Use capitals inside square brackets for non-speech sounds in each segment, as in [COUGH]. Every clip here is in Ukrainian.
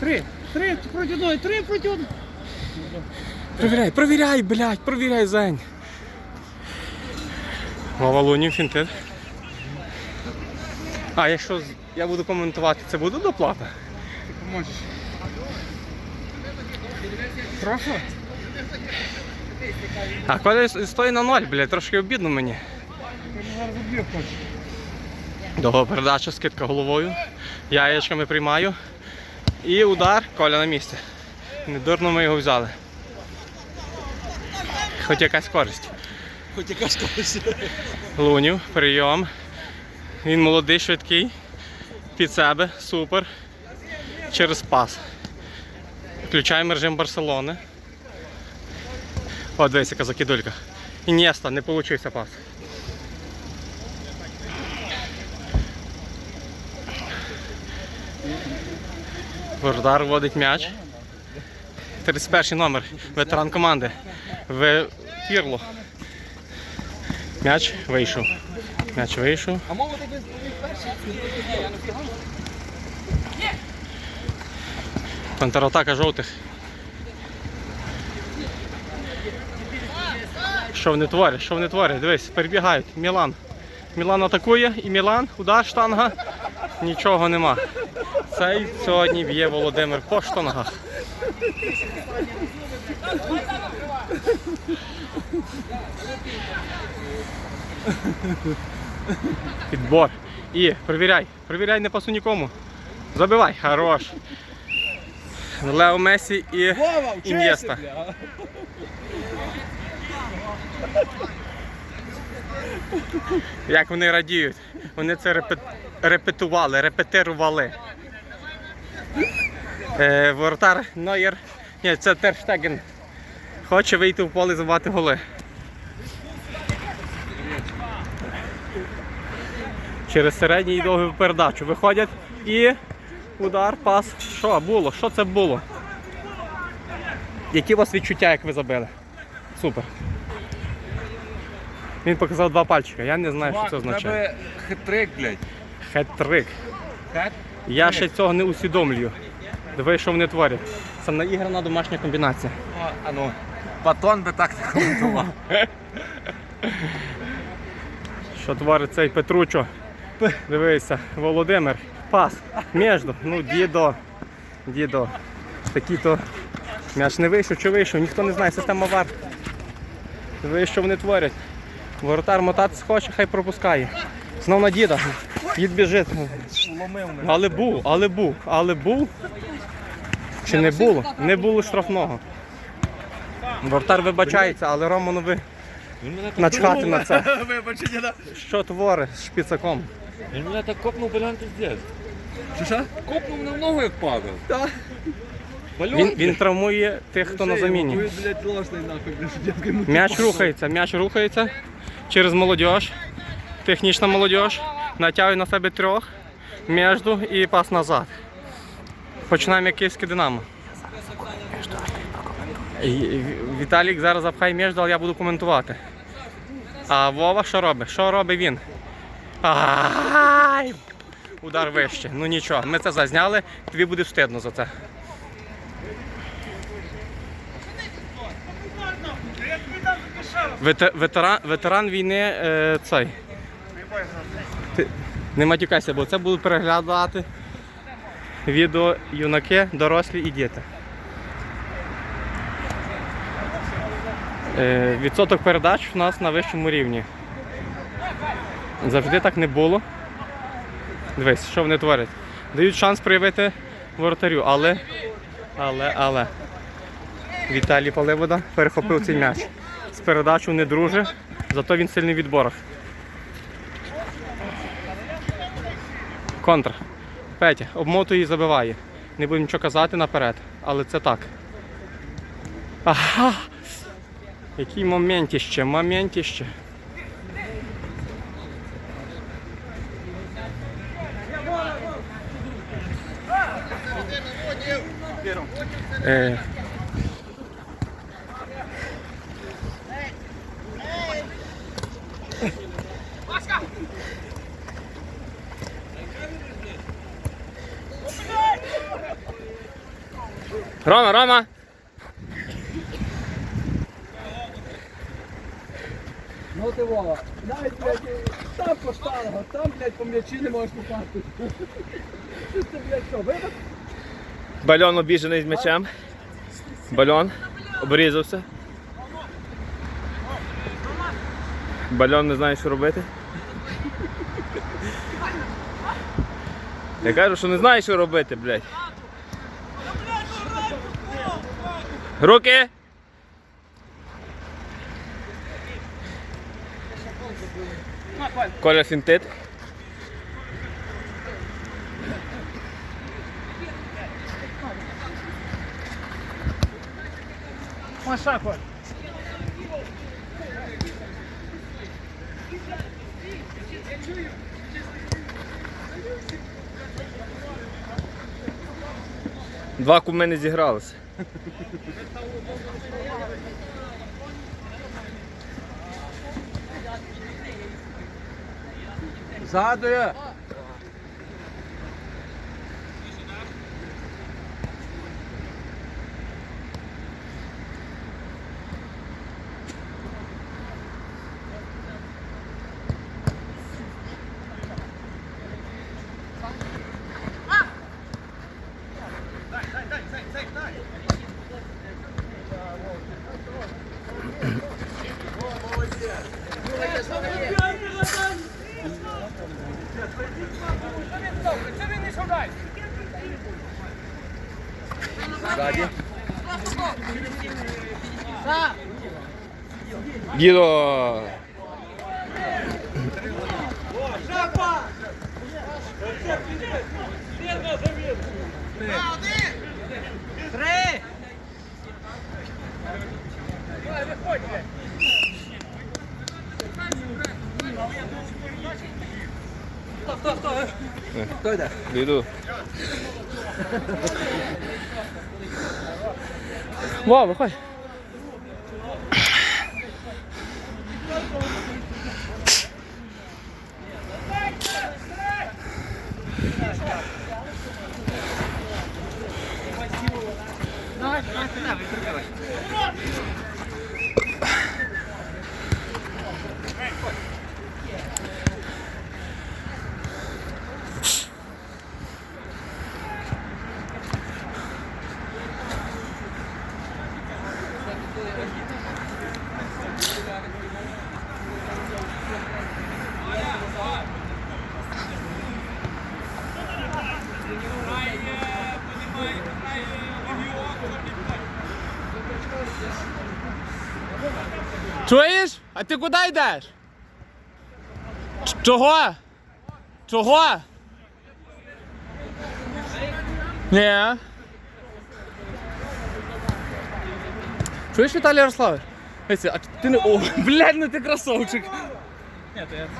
Три. Три проти одної, три проти одної. Провіряй, провіряй, блядь, провіряй, Зень. Вова Лунів фінтит. А якщо я буду коментувати, це буде доплата? Поможеш. Прошу. А коли с- стоїть на ноль, блядь, трошки обідно мені. Я зараз заб'ю хочу. Довга передача, скидка головою. Яєчками приймаю. І удар, Коля на місці. Недурно ми його взяли. Хоч якась користь. Хоч якась когось. Лунів, прийом. Він молодий, швидкий. Під себе, супер. Через пас. Включаємо режим Барселони. О, дивись, яка закидулька. Інєста, не получився пас. Вордар вводить м'яч. 31 номер, ветеран команди. В Пірло. М'яч вийшов. М'яч вийшов. А мова так перший. Я. Контратака жовтих. Що вони творять? Що вони творять? Дивись, перебігають. Мілан. Мілан атакує і Мілан, удар штанга. Нічого нема. Цей сьогодні б'є Володимир по штангах. Підбор. І перевіряй. Перевіряй, не пасу нікому. Забивай. Хорош. Лео Месі і Ін'єста. Як вони радіють. Вони це репет... репетували, репетирували. Е, воротар Нойер. Ні, це Терштеген. Хоче вийти в поле забивати голи. Через середній і довгу передачу. Виходять і удар, пас. Що було? Що це було? Які у вас відчуття, як ви забили? Супер. Він показав два пальчика. Я не знаю, що це означає. Хитрик, блядь. Хет-трик. Я ще цього не усвідомлюю. Диви, що вони творять. Це наіграна домашня комбінація. А ну. Батон би так не коментував. Що творить цей Петручо? Дивися, Володимир. Пас. Міжду. Ну, дідо. Дідо. Такі то. М'яч не вийшов чи вийшов, ніхто не знає, система вар. Диви, що вони творять. Воротар мотатися хоче, хай пропускає. Знов на діда. Дід біжить. Але був, але був, але був. Чи не було? Не було штрафного. Вратар вибачається, але Романови начхати на це. [LAUGHS] Що творить з шпіцаком? Він мене так копнув блядь, пиздець. Що що? Копнув в ногу як падав. Так. Він, він травмує тих, хто на заміні. М'яч рухається, м'яч рухається через молодіж. Технічна молодіж. Натягує на себе трьох. Міжду і пас назад. Починаємо як київське Динамо. Віталік зараз запхає міжду, але я буду коментувати. А Вова що робить? Що робить він? Ай! Удар вище. Ну нічого, ми це зазняли, тобі буде стидно за це. Ветеран, ветеран війни е, цей. Ти, не матюкайся, бо це будуть переглядати відео юнаки, дорослі і діти. Е, відсоток передач в нас на вищому рівні. Завжди так не було. Дивись, що вони творять. Дають шанс проявити воротарю, але. Але, але. Віталій Поливода перехопив цей м'яч. З передачу не друже, зато він сильний в. Контр. Петя, обмотує і забиває. Не будемо нічого казати наперед, але це так. Ага! Який моментіще, моментіще. Е, Рома, Рома! Ну ти Вова. Навіть, блядь, там по штангах, там, блядь, по м'ячі не можеш попасти. Що ти, блядь, що, вибач? Бальон обіжений з м'ячем. Бальон обрізався. Бальон не знає, що робити. Я кажу, що не знає, що робити, блядь. Руки! Коля фінтит. Маша, Коль. Два куми не зігралися. Sağa duyuyor. Дідо! Хто йде? Йду. Вау, виходь. Чуєш? А ти куди йдеш? Чого? Чого? Ні. Чуєш, Віталій Ярославович? А ти не. О, [LAUGHS] блядь, ну ти красавчик. кидаємо.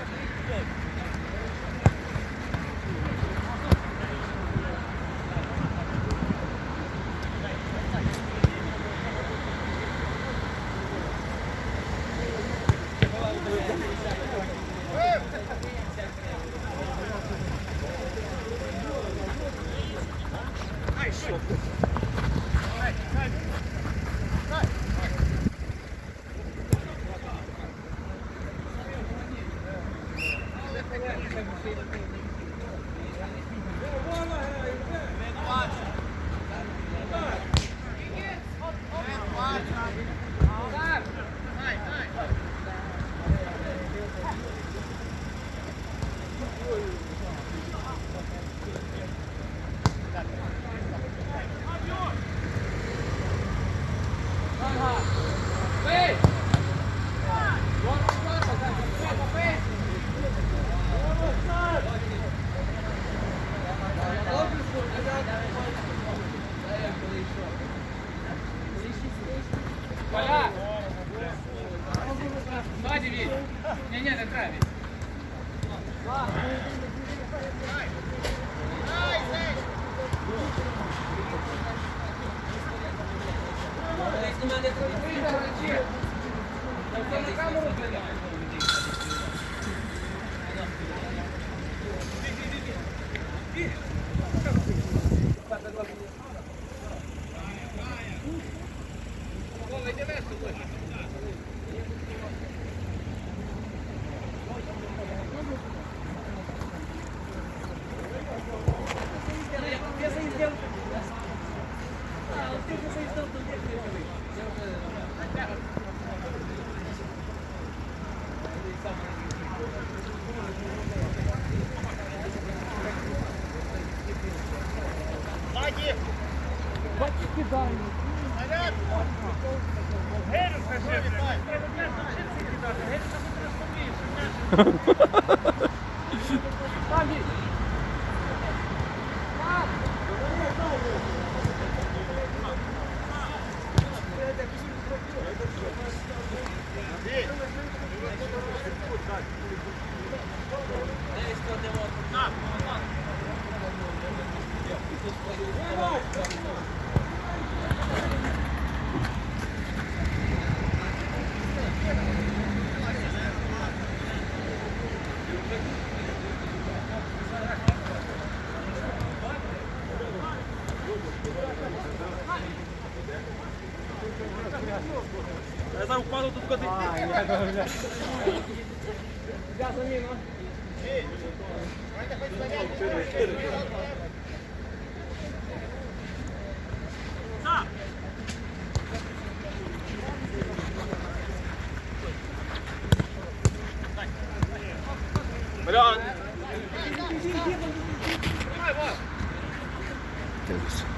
Vai, vai. Bola aí de mestre, [LAUGHS] Там є. Nazar upadł to tylko ty. A, nie, dobrze. Gazu nie no. Melhor. Deus.